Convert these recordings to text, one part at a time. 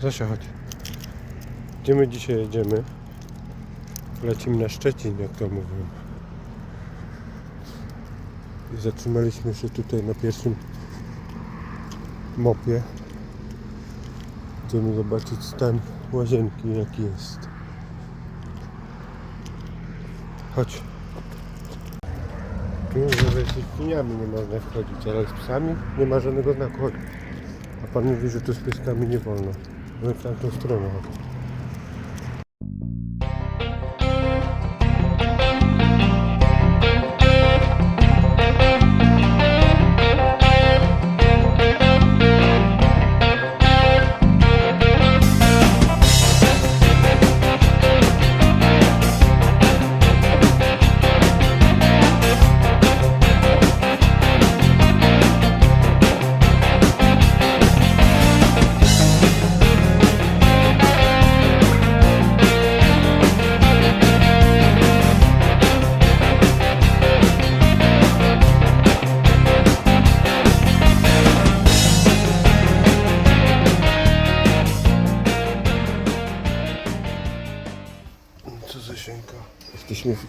Zosia, chodź. Gdzie my dzisiaj jedziemy? Lecimy na Szczecin, jak to mówiłem. I zatrzymaliśmy się tutaj na pierwszym mopie. Chcemy zobaczyć stan łazienki, jaki jest. Chodź. Tu że ze świniami nie można wchodzić, ale z psami nie ma żadnego znaku. A pan mówi, że tu z pieskami nie wolno. My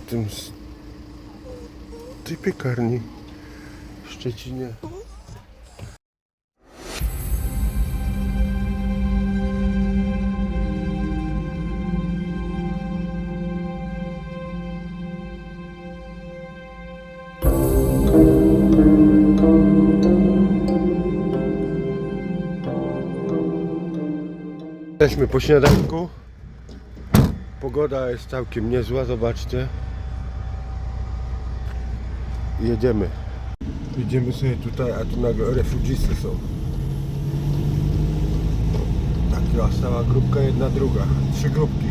tym... s- tej piekarni w Szczecinie. Jesteśmy po śniadanku. Pogoda jest całkiem niezła, zobaczcie. Jedziemy. Idziemy sobie tutaj, a tu nagle refugisty są. Taka stała grupka, jedna, druga. Trzy grupki.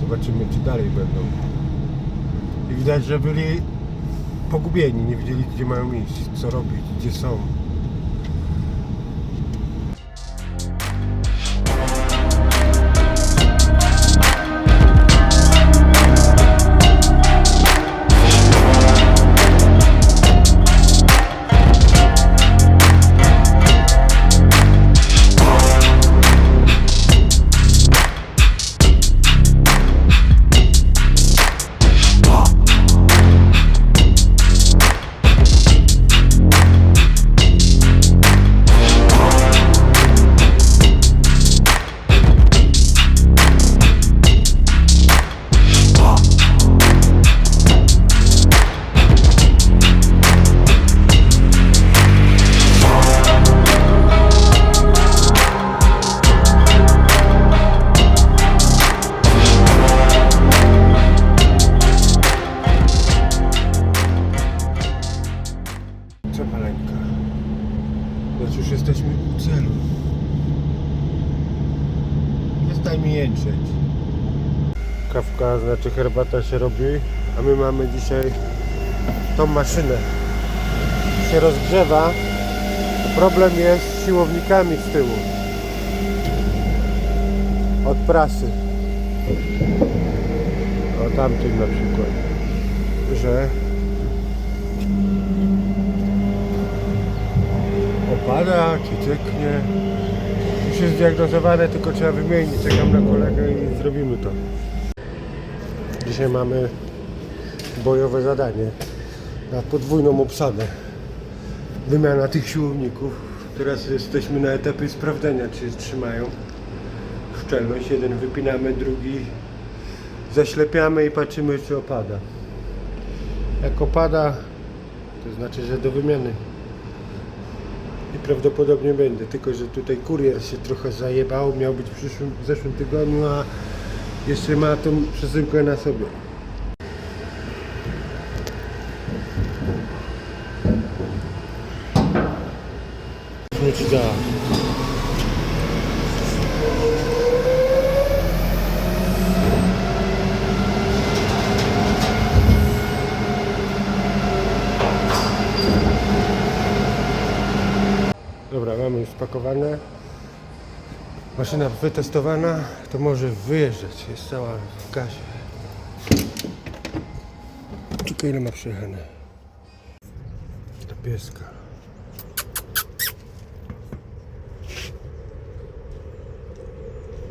Zobaczymy, czy dalej będą. I widać, że byli pogubieni, nie wiedzieli, gdzie mają iść, co robić, gdzie są. Co maleńka? Więc już jesteśmy u celu. Przestań mi jęczeć. Kawka, znaczy herbata się robi, a my mamy dzisiaj tą maszynę. Się rozgrzewa. Problem jest z siłownikami z tyłu. Od prasy. O tamtym na przykład. Że opada, czy cieknie. Już jest zdiagnozowane, tylko trzeba wymienić. Czekam na kolegę i zrobimy to. Dzisiaj mamy bojowe zadanie na podwójną obsadę. Wymiana tych siłowników. Teraz jesteśmy na etapie sprawdzenia, czy trzymają szczelność. Jeden wypinamy, drugi zaślepiamy i patrzymy, czy opada. Jak opada, to znaczy, że do wymiany i prawdopodobnie będę, tylko że tutaj kurier się trochę zajebał, miał być w, przyszłym, w zeszłym tygodniu, a jeszcze ma tą przesyłkę na sobie. Nie działa. Maszyna wytestowana, to może wyjeżdżać. Jest cała w gazie. Czekaj, ile ma przejechane. Do pieska.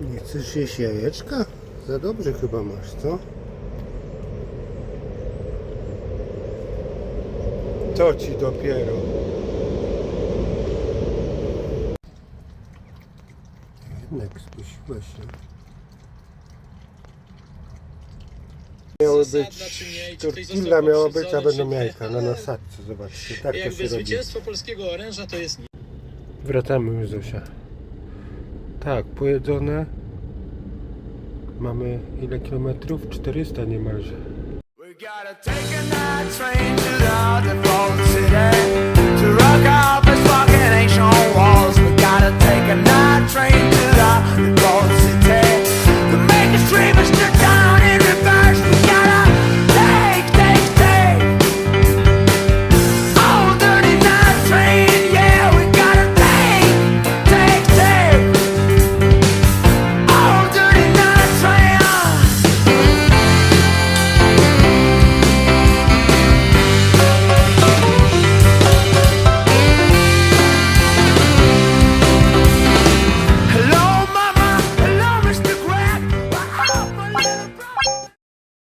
Nie chcesz jeść jajeczka? Za dobrze chyba masz, co? To ci dopiero. Jednak skusiła się. Miały Zasadna być, tortilla miała być, a będą jajka na nasadce, zobaczcie, tak to się robi. zwycięstwo polskiego oręża to jest nic. Wracamy już Zosia. Tak, pojedzone. Mamy ile kilometrów? 400 niemalże. We gotta take a night train to the underground city to rock out this fucking ancient